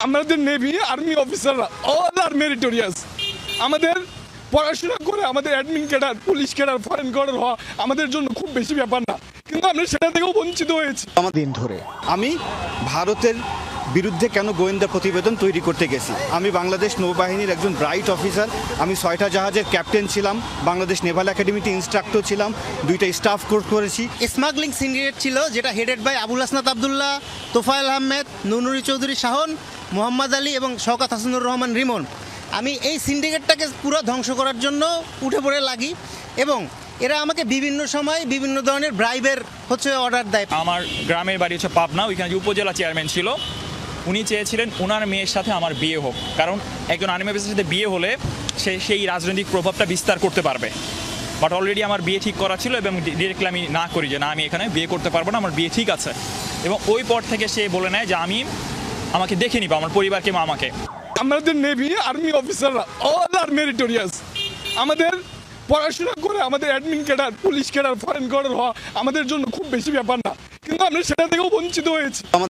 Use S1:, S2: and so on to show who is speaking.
S1: আমাদের navy army অফিসাররা all আর meritorious আমাদের পড়াশোনা করে আমাদের admin cadre police cadre foreign cadre হওয়া আমাদের জন্য খুব বেশি ব্যাপার না। কিন্তু আমরা সেটা থেকেও বঞ্চিত হয়েছি।
S2: আমার দিন ধরে আমি ভারতের বিরুদ্ধে কেন গোয়েন্দা প্রতিবেদন তৈরি করতে গেছি? আমি বাংলাদেশ নৌবাহিনীর একজন ব্রাইট অফিসার আমি ছয়টা জাহাজের ক্যাপ্টেন ছিলাম বাংলাদেশ নেভাল একাডেমিতে ইনস্ট্রাক্টর ছিলাম দুইটা স্টাফ কোর্স করেছি।
S3: স্মাগলিং সিন্ডিকেট ছিল যেটা হেডেড বাই আবুল হাসনাত আবদুল্লাহ তোফায়েল আহমেদ নুনুরি চৌধুরী শাহন মোহাম্মদ আলী এবং শওকাত হাসানুর রহমান রিমন। আমি এই সিন্ডিকেটটাকে পুরো ধ্বংস করার জন্য উঠে পড়ে লাগি এবং এরা আমাকে বিভিন্ন সময় বিভিন্ন ধরনের ব্রাইবের হচ্ছে অর্ডার দেয়।
S4: আমার গ্রামের বাড়ি হচ্ছে পাবনা ওইখানে যে উপজেলা চেয়ারম্যান ছিল। উনি চেয়েছিলেন ওনার মেয়ের সাথে আমার বিয়ে হোক। কারণ একজন আর্মি অফিসারের সাথে বিয়ে হলে সে সেই রাজনৈতিক প্রভাবটা বিস্তার করতে পারবে। বাট অলরেডি আমার বিয়ে ঠিক করা ছিল এবং ডিরেক্টলি আমি না করি যে না, আমি এখানে বিয়ে করতে পারব না, আমার বিয়ে ঠিক আছে। এবং ওই পর থেকে সে বলে নেয় যে আমি আমাকে দেখে নিব, আমার পরিবারকে বা আমাকে
S1: আমাদের নেভি আর্মি অফিসাররা অল আর মেরিটোরিয়াস আমাদের পড়াশোনা করে আমাদের admin cadre police cadre foreign গার্ডের হওয়া আমাদের জন্য খুব বেশি ব্যাপার না। কিন্তু আমরা সেটা থেকেও বঞ্চিত হয়েছি।